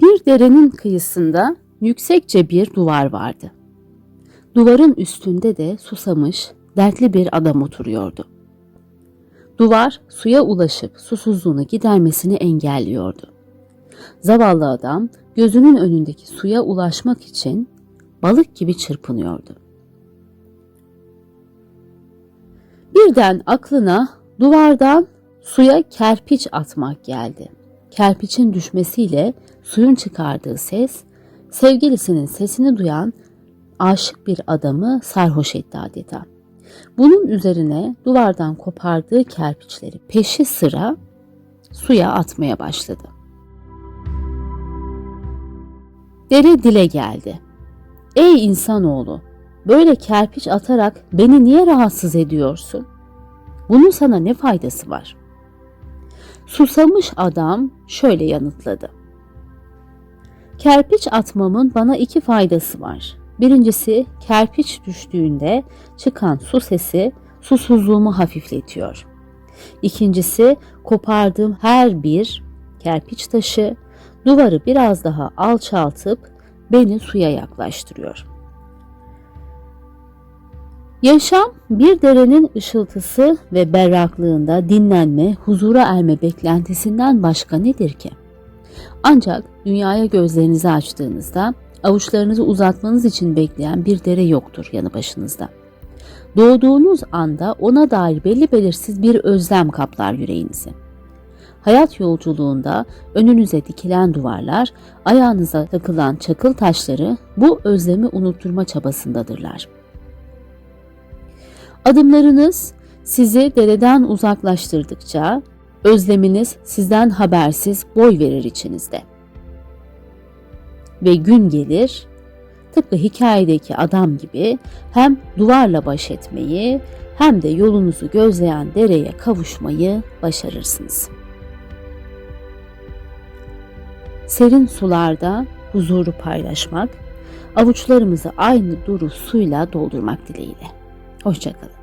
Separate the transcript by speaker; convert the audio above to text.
Speaker 1: Bir derenin kıyısında yüksekçe bir duvar vardı. Duvarın üstünde de susamış, dertli bir adam oturuyordu. Duvar suya ulaşıp susuzluğunu gidermesini engelliyordu. Zavallı adam gözünün önündeki suya ulaşmak için balık gibi çırpınıyordu. Birden aklına duvardan suya kerpiç atmak geldi. Kerpiçin düşmesiyle suyun çıkardığı ses, sevgilisinin sesini duyan aşık bir adamı sarhoş etti adeta. Bunun üzerine duvardan kopardığı kerpiçleri peşi sıra suya atmaya başladı. Dere dile geldi. Ey insanoğlu, böyle kerpiç atarak beni niye rahatsız ediyorsun? Bunun sana ne faydası var? Susamış adam şöyle yanıtladı. Kerpiç atmamın bana iki faydası var. Birincisi kerpiç düştüğünde çıkan su sesi susuzluğumu hafifletiyor. İkincisi kopardığım her bir kerpiç taşı duvarı biraz daha alçaltıp beni suya yaklaştırıyor. Yaşam bir derenin ışıltısı ve berraklığında dinlenme, huzura erme beklentisinden başka nedir ki? Ancak dünyaya gözlerinizi açtığınızda avuçlarınızı uzatmanız için bekleyen bir dere yoktur yanı başınızda. Doğduğunuz anda ona dair belli belirsiz bir özlem kaplar yüreğinizi. Hayat yolculuğunda önünüze dikilen duvarlar, ayağınıza takılan çakıl taşları bu özlemi unutturma çabasındadırlar. Adımlarınız sizi dereden uzaklaştırdıkça özleminiz sizden habersiz boy verir içinizde. Ve gün gelir, tıpkı hikayedeki adam gibi hem duvarla baş etmeyi hem de yolunuzu gözleyen dereye kavuşmayı başarırsınız. Serin sularda huzuru paylaşmak, avuçlarımızı aynı duru suyla doldurmak dileğiyle. Hoşçakalın.